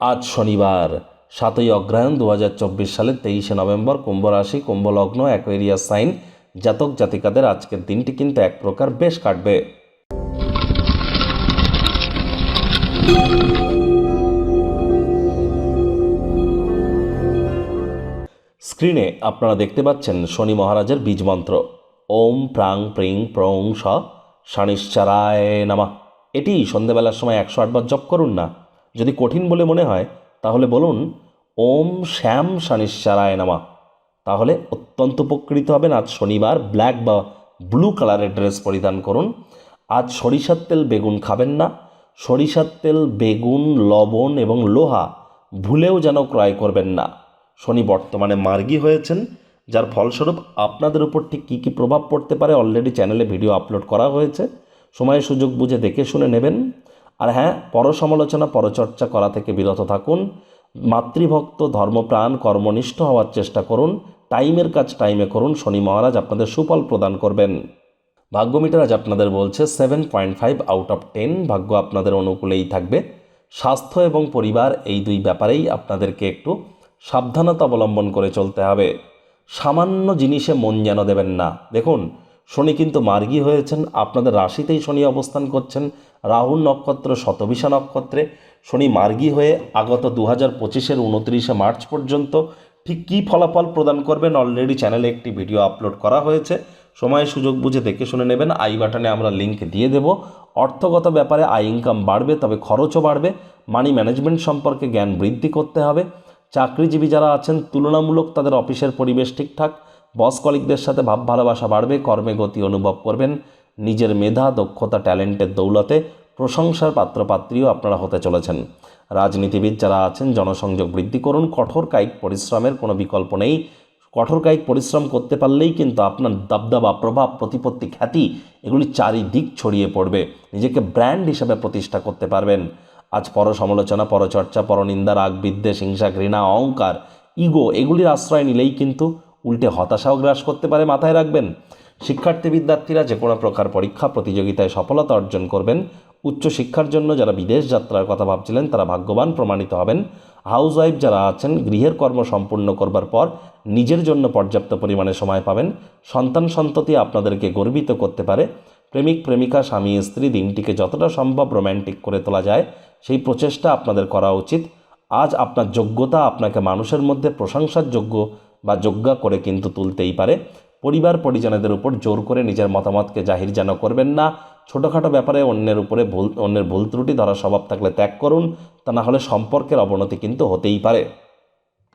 আজ শনিবার, সাতই অগ্রহায়ণ দু হাজার চব্বিশ সালের তেইশে নভেম্বর কুম্ভ রাশি কুম্ভ লগ্ন অ্যাকোয়েরিয়াস সাইন, জাতক জাতিকাদের আজকের দিনটি কিন্তু এক প্রকার বেশ কাটবে। স্ক্রিনে আপনারা দেখতে পাচ্ছেন শনি মহারাজের বীজ মন্ত্র। ওম প্রাং প্রিং প্রং স নামা। এটি সন্ধেবেলার সময় একশো আটবার জপ করুন না। যদি কঠিন বলে মনে হয়, তাহলে বলুন, ওম শ্যাম শানিশ্চারায় নামা। তাহলে অত্যন্ত উপকৃত হবেন। আজ শনিবার, ব্ল্যাক বা ব্লু কালারের ড্রেস পরিধান করুন। আজ সরিষার তেল বেগুন খাবেন না। সরিষার তেল, বেগুন, লবণ এবং লোহা ভুলেও যেন ক্রয় করবেন না। শনি বর্তমানে মার্গী হয়েছেন, যার ফলস্বরূপ আপনাদের উপর ঠিক কী কী প্রভাব পড়তে পারে অলরেডি চ্যানেলে ভিডিও আপলোড করা হয়েছে। সময় সুযোগ বুঝে দেখে শুনে নেবেন। আর হ্যাঁ পরসমালোচনা, পরচর্চা করা থেকে বিরত থাকুন। মাতৃভক্ত, ধর্মপ্রাণ, কর্মনিষ্ঠ হওয়ার চেষ্টা করুন। টাইমের কাজ টাইমে করুন। শনি মহারাজ আপনাদের সুফল প্রদান করবেন। ভাগ্য মিটার আজ আপনাদের বলছে seven point five out of ten. ভাগ্য আপনাদের অনুকূলেই থাকবে। স্বাস্থ্য এবং পরিবার এই দুই ব্যাপারেই আপনাদেরকে একটু সাবধানতা অবলম্বন করে চলতে হবে। সামান্য জিনিসে মন যেন দেবেন না। দেখুন শনি কিন্তু মার্গী হয়েছেন। আপনাদের রাশিতেই শনি অবস্থান করছেন। রাহুল নক্ষত্র শতবিশা নক্ষত্রে। শনি মার্গী হয়ে আগত দু হাজার পঁচিশের উনত্রিশে মার্চ পর্যন্ত ঠিক কী ফলাফল প্রদান করবেন অলরেডি চ্যানেলে একটি ভিডিও আপলোড করা হয়েছে। সময় সুযোগ বুঝে দেখে শুনে নেবেন। আই বাটনে আমরা লিঙ্ক দিয়ে দেব। অর্থগত ব্যাপারে আয় ইনকাম বাড়বে, তবে খরচও বাড়বে। মানি ম্যানেজমেন্ট সম্পর্কে জ্ঞান বৃদ্ধি করতে হবে। চাকরিজীবী যারা আছেন, তুলনামূলক তাদের অফিসের পরিবেশ ঠিকঠাক। বস কলিকদের সাথে ভাব ভালোবাসা বাড়বে, কর্মে গতি অনুভব করবেন। নিজের মেধা, দক্ষতা, ট্যালেন্টের দৌলতে প্রশংসার পাত্রপাত্রীও আপনারা হতে চলেছেন। রাজনীতিবিদ যারা আছেন, জনসংযোগ বৃদ্ধি করুন। কঠোর কায়িক পরিশ্রমের কোনো বিকল্প নেই। কঠোর কায়িক পরিশ্রম করতে পারলেই কিন্তু আপনার দাবদাবা, প্রভাব, প্রতিপত্তি, খ্যাতি, এগুলি চারিদিক ছড়িয়ে পড়বে। নিজেকে ব্র্যান্ড হিসেবে প্রতিষ্ঠা করতে পারবেন। আজ পর সমালোচনা পরচর্চা, পরনিন্দা রাগ বিদ্বেষ হিংসা, ঘৃণা, অহংকার, ইগো, এগুলির আশ্রয় নিলেই কিন্তু উল্টে হতাশাও গ্রাস করতে পারে মাথায় রাখবেন। শিক্ষার্থী বিদ্যার্থীরা যে কোনো প্রকার পরীক্ষা, প্রতিযোগিতায় সফলতা অর্জন করবেন। উচ্চ শিক্ষার জন্য যারা বিদেশ যাত্রার কথা ভাবছিলেন, তারা ভাগ্যবান প্রমাণিত হবেন। হাউসওয়াইফ যারা আছেন, গৃহের কর্ম সম্পূর্ণ করবার পর নিজের জন্য পর্যাপ্ত পরিমাণে সময় পাবেন। সন্তান সন্ততি আপনাদেরকে গর্বিত করতে পারে। প্রেমিক, প্রেমিকা, স্বামী, স্ত্রী দিনটিকে যতটা সম্ভব রোম্যান্টিক করে তোলা যায়, সেই প্রচেষ্টা আপনাদের করা উচিত। আজ আপনার যোগ্যতা আপনাকে মানুষের মধ্যে প্রশংসার যোগ্য বা যোগ্যা করে কিন্তু তুলতেই পারে। পরিবার পরিজনদের উপর জোর করে নিজের মতামতকে জাহির যেন করবেন না। ছোটোখাটো ব্যাপারে অন্যের উপরে ভুল, অন্যের ভুল ত্রুটি ধরার স্বভাব থাকলে ত্যাগ করুন। তা না হলে সম্পর্কের অবনতি কিন্তু হতেই পারে।